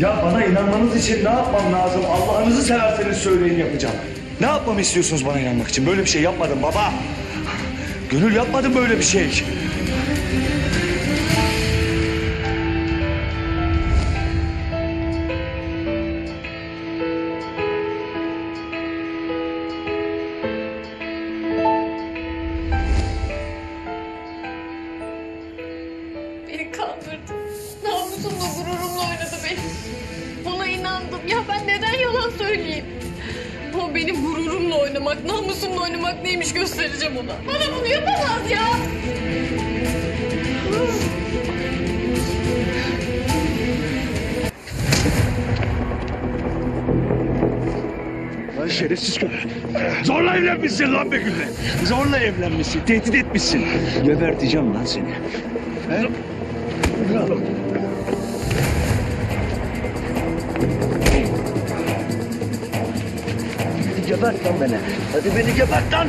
Ya bana inanmanız için ne yapmam lazım? Allah'ınızı severseniz söyleyin yapacağım. Ne yapmamı istiyorsunuz bana inanmak için? Böyle bir şey yapmadım baba. Gönül yapmadım böyle bir şey. Oynamak, namusumla oynamak neymiş göstereceğim ona. Bana bunu yapamaz ya. Lan şerefsiz köpek. Zorla evlenmişsin lan be Gül'le. Zorla evlenmişsin, tehdit etmişsin. Geberteceğim lan seni. He? Lan. Hadi gebert lan beni. Hadi beni gebert lan.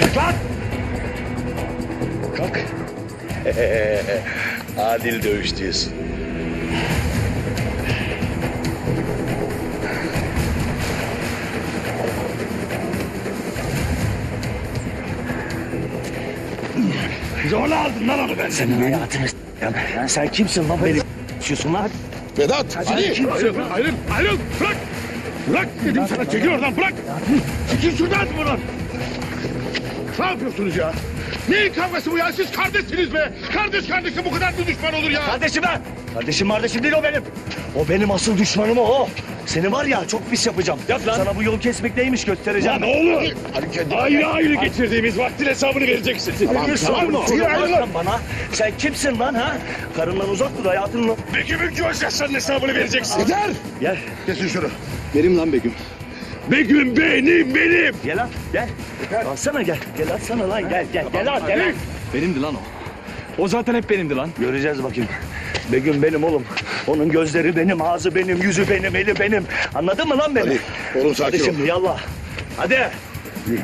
Kalk lan. Kalk. Adil dövüş diyorsun. Zorla aldım lan onu ben senin hayatını s**eyim. Lan sen kimsin lan beni s**yorsun lan? Vedat, kimsin Ayrıl, ayrıl, ayrıl. Bırak. Bırak dedim sana, çekil oradan, bırak. Çekil şuradan buradan. Ne yapıyorsunuz ya? Neyin kavgası bu ya? Siz kardeşsiniz be. Kardeş kardeşe bu kadar mı düşman olur ya? Kardeşim ben. Kardeşim kardeşim değil o benim. O benim asıl düşmanım o. Seni var ya çok pis yapacağım. Yap lan. Sana bu yol kesmek neymiş göstereceğim. Lan oğlum. Ayrı ayrı geçirdiğimiz vaktin hesabını vereceksin. Tamam, tamam mı? Lan bana. Sen kimsin lan ha? Karından uzak dur hayatınla. Begüm'ün gözyaşlarının hesabını vereceksin. Yeter. Gel. Kesin şunu. Benim lan Begüm. Begüm benim, benim. Gel lan gel. Alsana gel. Gel atsana lan gel gel. Gel lan gel. Benimdi lan o. O zaten hep benimdi lan. Göreceğiz bakayım. Begüm benim oğlum. Onun gözleri benim, ağzı benim, yüzü benim, eli benim. Anladın mı lan beni? Hadi, oğlum sakin Hadi ol. şimdi yallah. Hadi. Tamam.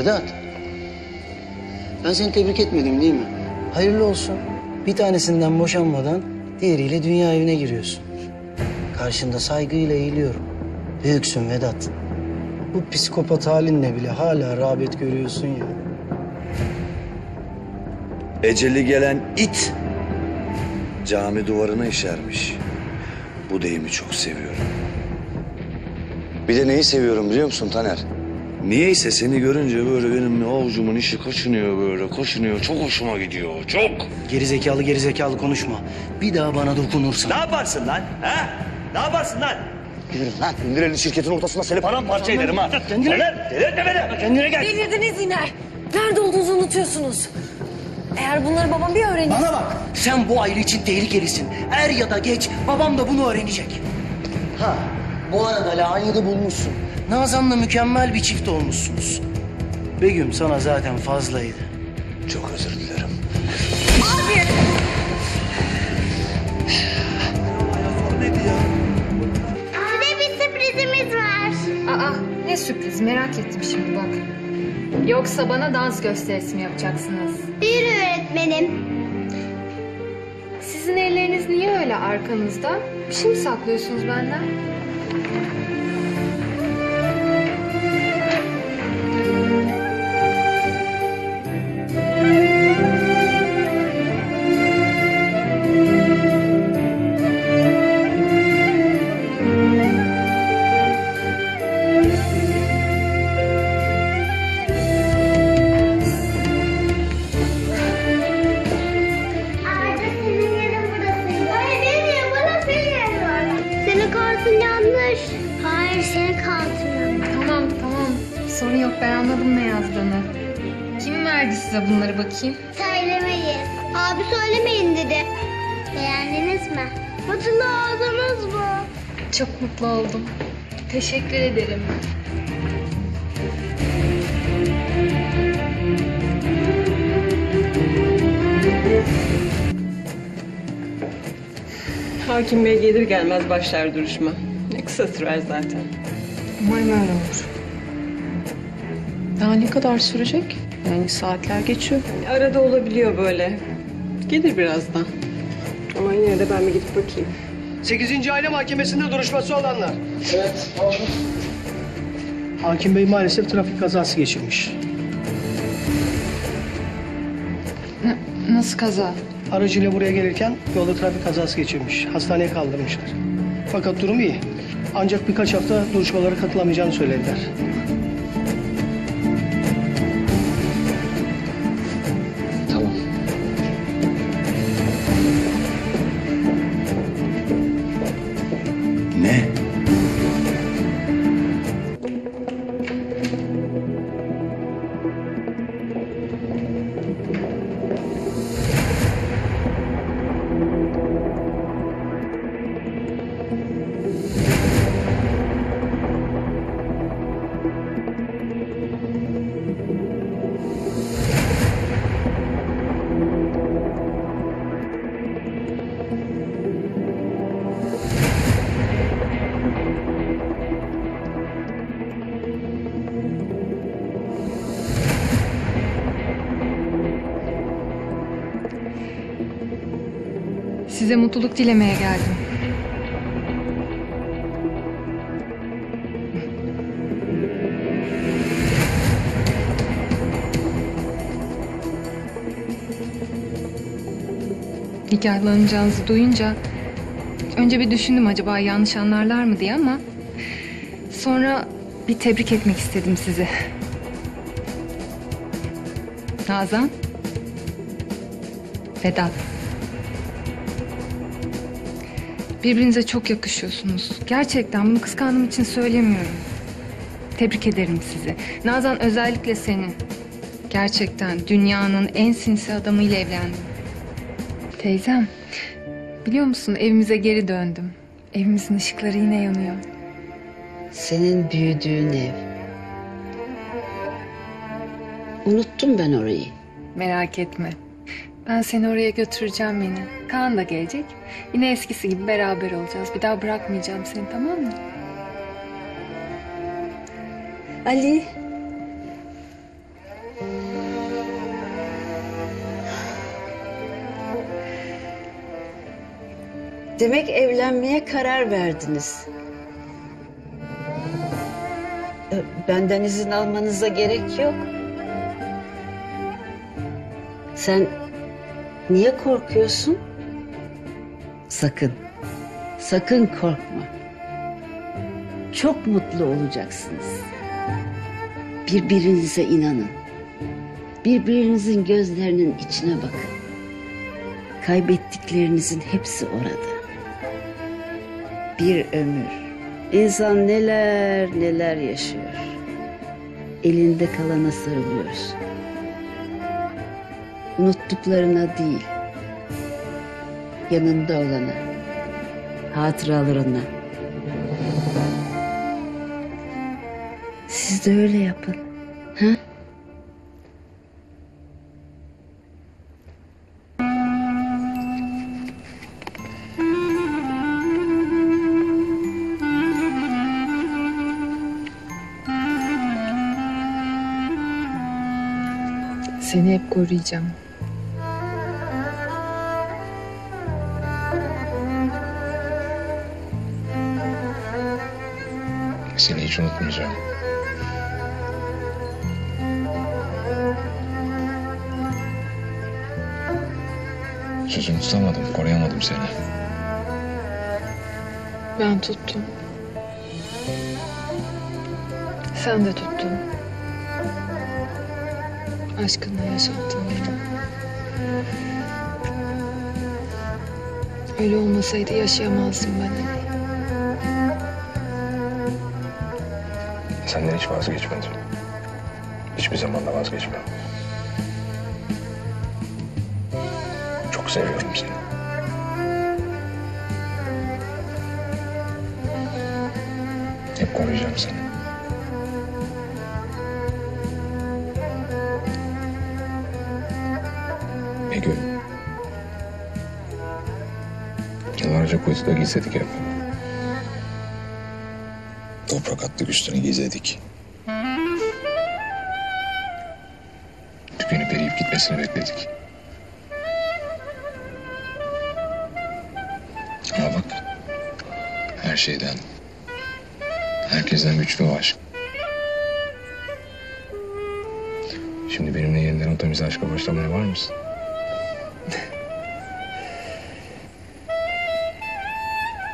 Vedat. Ben seni tebrik etmedim değil mi? Hayırlı olsun. Bir tanesinden boşanmadan diğeriyle dünya evine giriyorsun. Karşında saygıyla eğiliyorum. Büyüksün Vedat. Bu psikopat halinle bile hala rağbet görüyorsun ya. Eceli gelen it cami duvarına işermiş. Bu deyimi çok seviyorum. Bir de neyi seviyorum biliyor musun Taner? Niyeyse seni görünce böyle benim avucumun işi kaşınıyor böyle kaşınıyor. Çok hoşuma gidiyor çok. Gerizekalı gerizekalı konuşma. Bir daha bana dokunursan. Ne yaparsın lan? Ha? Ne yaparsın lan? Yürü lan. İndir elini şirketin ortasına seni paramparça ederim ha. Kendine- Taner, delirtme beni. Kendine gel. Delirdiniz yine. Nerede olduğunuzu unutuyorsunuz. Eğer bunları babam bir öğrenir... Bana bak. Sen bu aile için tehlikelisin. Er ya da geç babam da bunu öğrenecek. Ha bu arada de bulmuşsun. Nazan'la mükemmel bir çift olmuşsunuz. Begüm sana zaten fazlaydı. Çok özür dilerim. Size bir sürprizimiz var. Aa ne sürpriz merak ettim şimdi bak. Yoksa bana dans gösterisi mi yapacaksınız? Bir öğretmenim. Sizin elleriniz niye öyle arkanızda? Bir şey mi saklıyorsunuz benden? Hayır senin katilin. Tamam tamam. Sorun yok ben anladım ne yazdığını. Kim verdi size bunları bakayım? Söylemeyin. Abi söylemeyin dedi. Beğendiniz mi? Mutlu oldunuz mu? Çok mutlu oldum. Teşekkür ederim. Hakim Bey gelir gelmez başlar duruşma. Kısa sürer zaten. Umarım öyle olur. Daha ne kadar sürecek? Yani saatler geçiyor. Arada olabiliyor böyle. Gelir birazdan. Ama yine de ben bir gidip bakayım. 8. Aile Mahkemesi'nde duruşması olanlar. Hakim Bey maalesef trafik kazası geçirmiş. Nasıl kaza? Aracıyla buraya gelirken yolda trafik kazası geçirmiş. Hastaneye kaldırmışlar. Fakat durum iyi. Ancak birkaç hafta duruşmalara katılamayacağını söylediler. Size mutluluk dilemeye geldim. Nikahlanacağınızı duyunca önce bir düşündüm acaba yanlış anlarlar mı diye ama sonra bir tebrik etmek istedim sizi. Nazan, Vedat. Birbirinize çok yakışıyorsunuz. Gerçekten bunu kıskandığım için söylemiyorum. Tebrik ederim sizi. Nazan özellikle seni. Gerçekten dünyanın en sinsi adamıyla evlendim. Teyzem, biliyor musun evimize geri döndüm. Evimizin ışıkları yine yanıyor. Senin büyüdüğün ev. Unuttum ben orayı. Merak etme. Ben seni oraya götüreceğim beni. Kaan da gelecek. Yine eskisi gibi beraber olacağız. Bir daha bırakmayacağım seni tamam mı? Ali. Demek evlenmeye karar verdiniz. E, Benden izin almanıza gerek yok. Sen niye korkuyorsun? Sakın, sakın korkma. Çok mutlu olacaksınız. Birbirinize inanın. Birbirinizin gözlerinin içine bakın. Kaybettiklerinizin hepsi orada. Bir ömür. İnsan neler neler yaşıyor. Elinde kalana sarılıyorsun. Unuttuklarına değil. Yanında olana. Hatıralarına. Siz de öyle yapın. Seni hep koruyacağım. Seni hiç unutmayacağım. Sözümü tutamadım, koruyamadım seni. Ben tuttum. Sen de tuttun. Aşkınla yaşattın beni. Öyle olmasaydı yaşayamazdım ben. Senden hiç vazgeçmedim. Hiçbir zaman da vazgeçmem. Çok seviyorum seni. Hep koruyacağım seni. Yıllarca kuytuda gizledik hep. Toprak attık üstüne gizledik. Tükenip eriyip gitmesini bekledik. Ama bak, her şeyden, herkesten güçlü o aşk. Şimdi benimle yeniden o temiz aşka başlamaya var mısın?